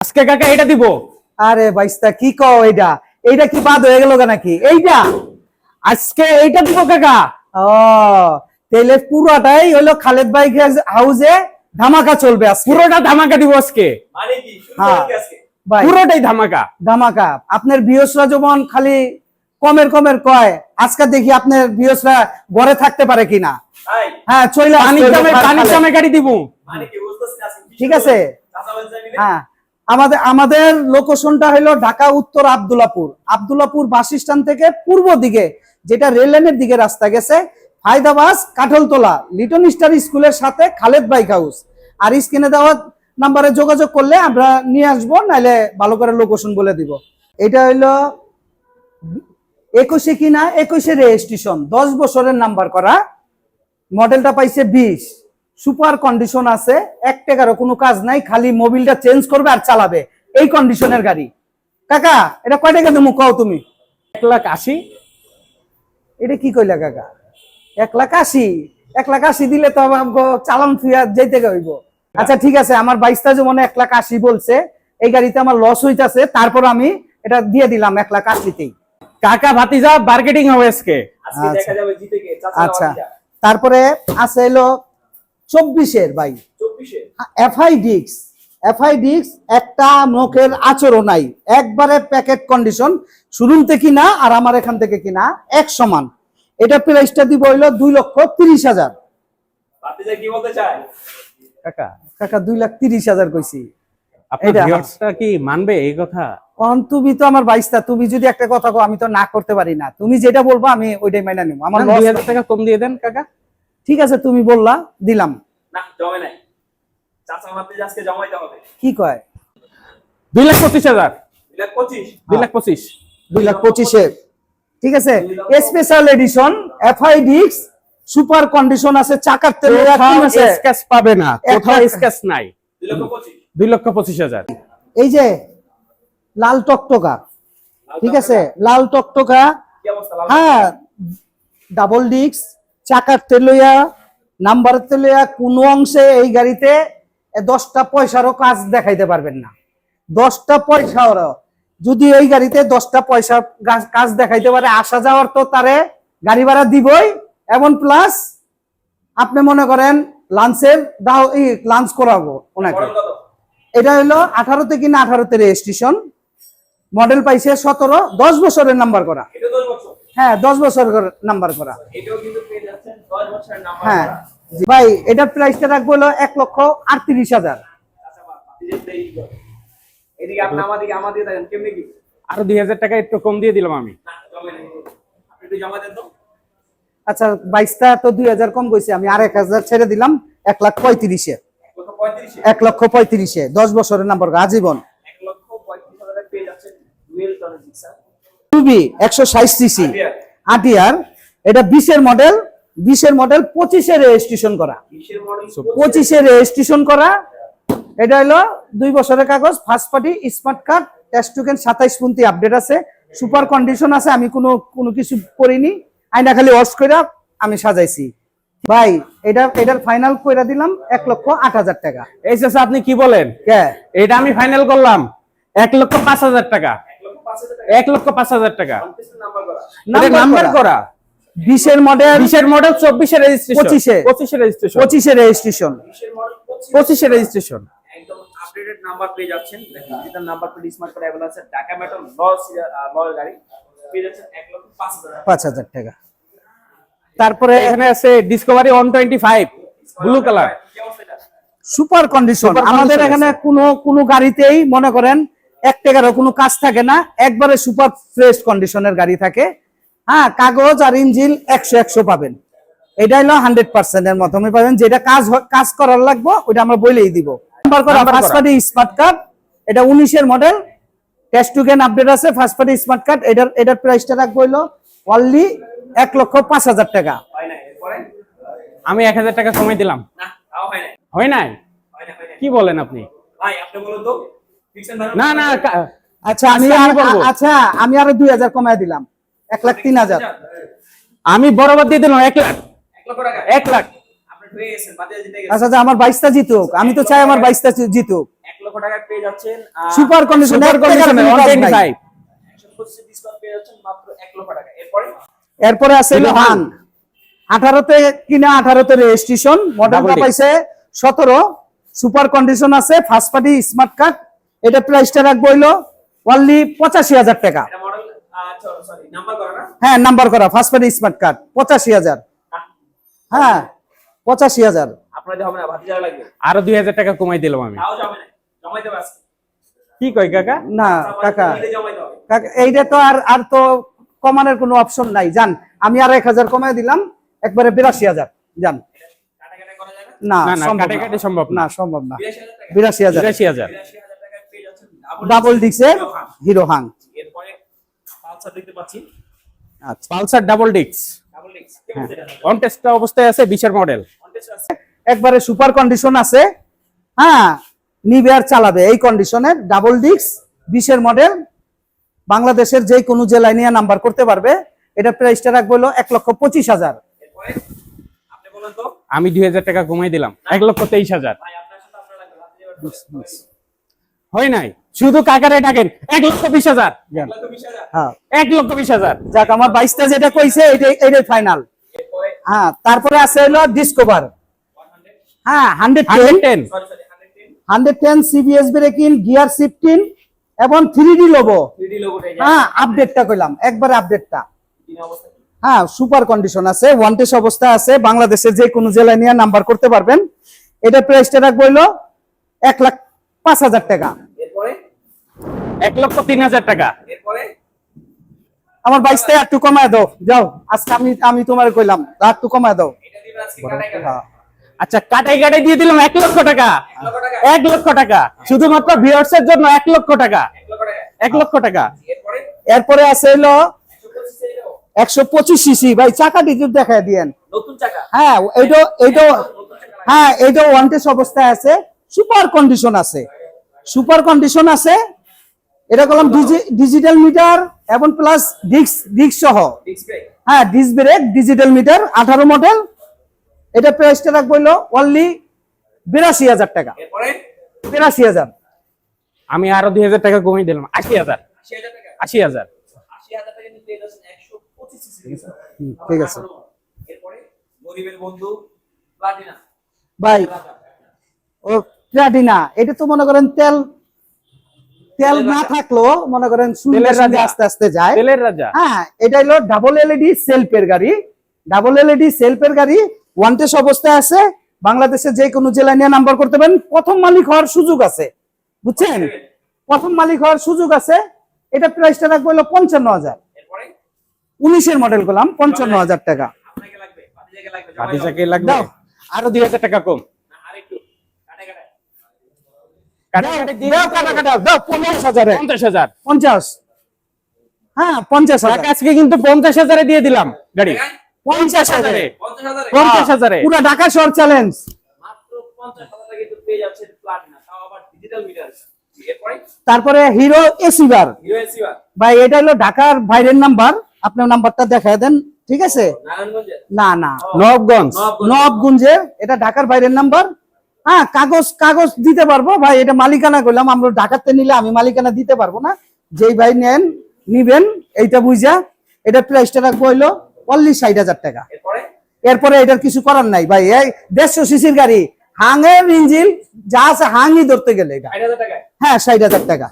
আজকে কাকা এটা দিব। আরে বাইস্তা কি কও এইটা এইটা কি বাদ হয়ে গেল নাকি? এইটা আজকে এইটা দিব কাকা। ও তাহলে পুরোটাই হলো খালেদ ভাই হাউসে ধামাকা চলবে আজকে। পুরোটা ধামাকা দিব আজকে। মানে কি? হ্যাঁ। পুরোটাই ধামাকা। ধামাকা। আপনার বিয়সরা যেমন খালি কমের কমের কয়। আজকে দেখি আপনার বিয়সরা ঘরে থাকতে পারে কিনা। হ্যাঁ চলে পানির দামে। পানির দামে গাড়ি দিব। মানে ঠিক আছে। হ্যাঁ। আমাদের আমাদের লোকেশনটা হলো ঢাকা, উত্তর আব্দুল্লাপুর আব্দুল্লাপুর বাস স্ট্যান্ড থেকে পূর্ব দিকে, যেটা রেল লাইনের দিকে রাস্তা গেছে হায়দ্রাবাদ কাঠলতলা লিটন স্টার স্কুলের সাথে খালেদ বাইক হাউস। আর স্ক্রিনে দেওয়া নাম্বারে যোগাযোগ করলে আমরা নিয়ে আসব নাহলে ভালো করে লোকেশন বলে দিব। এটা হইল একুশে কিনা, একুশে রেজিস্ট্রেশন, দশ বছরের নাম্বার করা। মডেলটা পাইছে বিশ। সুপার কন্ডিশন আছে এক টাকারও কোনো কাজ নাই খালি মোবিলটা চেঞ্জ করবে আর চালাবে। এই কন্ডিশনের গাড়ি। কাকা এটা কয় টাকা দেবো কও তুমি? এক লাখ আশি। এটা কি কইলা কাকা? এক লাখ আশি। এক লাখ আশি দিলে তো চালান ফিয়া যেতে হইব। আচ্ছা ঠিক আছে আমার বাইশটা মনে এক লাখ আশি বলছে। এই গাড়িতে আমার লস হইতাছে তারপর আমি এটা দিয়ে দিলাম এক লাখ আশিতেই। কাকা ভাতিজা মার্কেটিং হবে আজকে। আচ্ছা। দেখা যাবে জিতে কে চাচা আচ্ছা। আচ্ছা তারপরে আছে হলো চব্বিশের ভাই। 24 এ এফআই ডিক্স এফআই ডিক্স একটা নখের আচরণ নাই। একবারে প্যাকেট কন্ডিশন শুরুম থেকে কিনা আর আমার এখান থেকে কিনা এক সমান। এটা প্রাইসটা দিব হইল দুই লক্ষ তিরিশ হাজার। কাকা। কাকা দুই লাখ তিরিশ হাজার কইছি। কি মানবে এই কথা? কারণ তুমি তো আমার বাইশটা তুমি যদি একটা কথা কো আমি তো না করতে পারি না। তুমি যেটা বলব আমি ওইটাই মাইনা নিব। আমার আমার দুই হাজার টাকা কম দিয়ে দেন কাকা। ঠিক আছে তুমি বললা দিলাম। না জমে নাই। চাচা মারতে আজকে জমাইতে হবে। কি কয়? দুই লাখ পঁচিশ হাজার। দুই লাখ পঁচিশ? দুই লাখ পঁচিশ। ঠিক আছে স্পেশাল এডিশন এফআই ডিক্স সুপার কন্ডিশন আছে চাকার তেলে আছে। স্ক্যাচ পাবে না কোথাও স্ক্যাচ নাই। দুই লক্ষ পঁচিশ। হাজার। এই যে লাল টকটকা। ঠিক আছে লাল টকটকা। কি হ্যাঁ ডাবল ডিক্স চাকার তেলইয়া নাম্বার তেলইয়া কোনো অংশে এই গাড়িতে দশটা পয়সারও কাজ দেখাইতে পারবেন না। দশটা পয়সারও যদি এই গাড়িতে দশটা পয়সা কাজ দেখাইতে পারে আসা যাওয়ার তো তারে গাড়ি ভাড়া দিবই। এমন প্লাস আপনি মনে করেন লাঞ্চের দাও লাঞ্চ করাবো ওনাকে। এটা হলো আঠারোতে কিনা আঠারোতে রেজিস্ট্রেশন মডেল পাইছে সতেরো দশ বছরের নাম্বার করা। হ্যাঁ দশ বছর নাম্বার করা। হ্যাঁ ভাই এটার প্রাইসটা রাখব হলো এক লক্ষ আটত্রিশ হাজার। কি? আরও দুই হাজার টাকা একটু কম দিয়ে দিলাম আমি। না জমে নাই। আপনি একটু জমা দেন তো। আচ্ছা বাইশটা তো দুই হাজার কম গেছে আমি আর এক হাজার ছেড়ে দিলাম এক লাখ পঁয়ত্রিশে। এক লক্ষ পঁয়ত্রিশে? দশ বছরের নাম্বার আজীবন। একশো ষাট সিসি। আটিয়ার এটা বিশের মডেল বিশের মডেল পঁচিশে রেজিস্ট্রেশন করা। পঁচিশে রেজিস্ট্রেশন করা এটা হলো দুই বছরের কাগজ first party smart card test token সাতাইশ পন্থী আপডেট আছে। সুপার কন্ডিশন আছে আমি কোনো কোনো কিছু করিনি। আইনা খালি ওয়াশ করে আমি সাজাইছি। ভাই এটা এটার ফাইনাল কইরা দিলাম এক লক্ষ আট হাজার টাকা। এই চাচা আপনি কি বলেন? কে? এটা আমি ফাইনাল করলাম। এক লক্ষ পাঁচ হাজার টাকা। এক লক্ষ পাঁচ হাজার টাকা। নাম্বার করা। বিশের মডেল বিশের মডেল চব্বিশে রেজিস্ট্রেশন পঁচিশে। পঁচিশে রেজিস্ট্রেশন পঁচিশে রেজিস্ট্রেশন পঁচিশ। রেজিস্ট্রেশন একদম আপডেটেড নাম্বার পেয়ে যাচ্ছেন। দেখেন digital number plate smart card available আছে। ঢাকা মেট্রো লস লস গাড়ি পেয়ে যাচ্ছেন এক লক্ষ পাঁচ হাজার টাকা। পাঁচ হাজার টাকা। তারপরে এখানে আছে Discovery one twenty five blue colour? Super condition আমাদের এখানে। কোনো কোনো গাড়িতেই মনে করেন এক টাকারও কোনো কাজ থাকে না। একবারে সুপার ফ্রেশ কন্ডিশনের গাড়ি থাকে। হ্যাঁ কাগজ আর ইঞ্জিন একশো একশো পাবেন। এটা হলো হান্ড্রেড পার্সেন্ট এর মাধ্যমে পাবেন। যেটা কাজ কাজ করার লাগবে ওটা আমরা বলেই দিব। ফার্স্ট পার্টি স্মার্ট কার্ড এটা উনিশের মডেল টেস্ট টু গেন আপডেট আছে ফার্স্ট পার্টি স্মার্ট কার্ড এটার এটার প্রাইসটা রাখব হলো অনলি এক লক্ষ পাঁচ হাজার টাকা। হয় আমি এক হাজার টাকা সময় দিলাম। হয় নাই। হয় হয় হয় কি বলেন আপনি? ভাই আপনি বলুন তো ফিক্সেন ভাই না না আচ্ছা আমি আর- আচ্ছা আমি আরও দুই হাজার কমায় দিলাম। এক লাখ তিন হাজার। আমি বরাবর দিয়ে দিলাম এক লাখ। এক লাখ। আচ্ছা আচ্ছা, আমার বাইশটা জিতুক। আমি তো চাই আমার বাইশটা জিতুক। সুপার কন্ডিশন এরপরে? আছে হান আঠারোতে কিনা আঠারোতে রেজিস্ট্রেশন মডেলটা পাইছে সতেরো। সুপার কন্ডিশন আছে ফার্স্ট পার্টি স্মার্ট কার্ড এটা প্রাইসটা রাখব হইল অনলি পঁচাশি হাজার টাকা। হ্যাঁ নাম্বার করা। ফার্স্ট পার্টি স্মার্ট কার্ড পঁচাশি হাজার। হ্যাঁ পঁচাশি হাজার। আরও দুই হাজার টাকা কমাই দিলাম আমি। তাও যাবে না জমাইতে হবে আজকে। কি কই কাকা? না কাকা। জমাইতে হবে। কাকা এইটা তো আর আর তো কমানোর কোনো অপশন নাই। জান আমি আর এক হাজার কমাই দিলাম। একবারে বিরাশি হাজার। জান কাটাকাটি করা যাবে না? সম্ভব না। সম্ভব না। বিরাশি হাজার ডাবল ডিক্সের হিরো হাং। পালসার দেখতে পাচ্ছি। আচ্ছা। পালসার ডাবল ডিক্স ডাবল ডিক্স অন টেস্ট অবস্থায় আছে বিশের মডেল। একবারে সুপার কন্ডিশন আছে। হ্যাঁ নিবে আর চালাবে এই কন্ডিশনের ডাবল ডিক্স বিশের মডেল। বাংলাদেশের যে কোনো জেলায় নিয়ে নাম্বার করতে পারবে। এটা প্রাইসটা রাখব হলো এক লক্ষ পঁচিশ হাজার। আমি দুই হাজার টাকা কমাই দিলাম। এক লক্ষ তেইশ হাজার। হয় নাই? শুধু কাকারে ডাকেন এক লক্ষ বিশ হাজার। হ্যাঁ। এক লক্ষ বিশ হাজার। যাক আমার বাইশটা যেটা কইছে এটাই ফাইনাল হ্যাঁ তারপরে আছে হলো ডিসকভার হ্যাঁ hundred ten hundred ten CBS braking gear shifting এবং থ্রি ডি লোবো হ্যাঁ আপডেটটা কইলাম একবারে আপডেটটা হ্যাঁ সুপার কন্ডিশন আছে ওয়ান্টেজ অবস্থা আছে বাংলাদেশের যে কোনো জেলায় নিয়ে নাম্বার করতে পারবেন। এটা প্রাইসটা রাখব হইল এক লাখ পাঁচ হাজার টাকা। এক লক্ষ তিন হাজার টাকা। আমার বাইশটা একটু কমায় দাও। যাও আজকে আমি আমি তোমার কইলাম একটু কমায় দাও। হ্যাঁ। আচ্ছা কাটাই কাটাই দিয়ে দিলাম এক লক্ষ টাকা। এক লক্ষ টাকা? টাকা। শুধুমাত্র ভিউয়ার্স এর জন্য এক লক্ষ টাকা। এক লক্ষ টাকা। টাকা। এরপরে? আছে হইল একশো পঁচিশ। সিসি ভাই চাকা ডিজুট দেখায় দিয়েন। হ্যাঁ এইটা এইটা হ্যাঁ এইটা ওয়ান্টেজ অবস্থায় আছে। সুপার কন্ডিশন আছে। সুপার কন্ডিশন আছে। এটা করলাম ডিজিটাল মিটার এবং প্লাস ডিস্ক ডিস্ক সহ। হ্যাঁ ডিস্ক ব্রেক ডিজিটাল মিটার আঠারো মডেল এটা প্রাইসটা রাখব হলো অনলি বিরাশি হাজার টাকা। এরপরে? বিরাশি হাজার। আমি আরও দুই হাজার টাকা কমিয়ে দিলাম আশি হাজার। আশি হাজার ঠিক আছে। এরপরে? গরিবের বন্ধু প্লাটিনা ভাই ও প্লাটিনা এটা তো মনে করেন তেল তেল না থাকলেও মনে করেন আস্তে আস্তে যায়। তেলের রাজা। হ্যাঁ এটা হলো ডাবল এলইডি সেলফের গাড়ি। ডাবল এলইডি সেলফের গাড়ি ওয়ান্টেজ অবস্থায় আছে। বাংলাদেশের যে কোনো জেলায় নিয়ে নাম্বার করতে পারেন। প্রথম মালিক হওয়ার সুযোগ আছে। বুঝছেন? প্রথম মালিক হওয়ার সুযোগ আছে। এটা প্রাইসটা রাখব হলো পঞ্চান্ন হাজার। উনিশের মডেল করলাম পঞ্চান্ন হাজার টাকা। আরও দুই হাজার টাকা কম দাও। না আরেকটু কাটাই কাটাই কাটাই কাটাই দিয়ে দাও কাটা কাটা দাও পঞ্চাশ হাজারে পঞ্চাশ হাজার পঞ্চাশ হ্যাঁ পঞ্চাশ হাজার। আজকে কিন্তু পঞ্চাশ হাজারে দিয়ে দিলাম গাড়ি। পঞ্চাশ হাজারে। পঞ্চাশ হাজারে। পঞ্চাশ হাজারে। পুরো ঢাকা শহর চ্যালেঞ্জ মাত্র পঞ্চাশ হাজার টাকা কিন্তু পেয়ে যাচ্ছেন প্লাটিনা তাও আবার ডিজিটাল মিটার এরপরে? তারপরে হিরো এসিবার ভাই এটা হলো ঢাকার বাইরের নাম্বার। আপনার নাম্বারটা দেখায় দেন ঠিক আছে? না না নবগঞ্জ নবগঞ্জের এটা ঢাকার বাইরের নাম্বার। হ্যাঁ কাগজ কাগজ দিতে পারব। ভাই এটা মালিকানা করলাম। আমরা ঢাকাতে নিলে আমি মালিকানা দিতে পারব না। যেই ভাই নেন নিবেন এইটা বুঝা। এটা প্রাইসটা রাখব হইল অনলি ষাট হাজার টাকা। এরপরে? এটার কিছু করার নাই। ভাই এই দেড়শো সিসির গাড়ি হাঙের ইঞ্জিন যা আছে হাঙই ধরতে গেলে এটা। হ্যাঁ ষাট হাজার টাকা।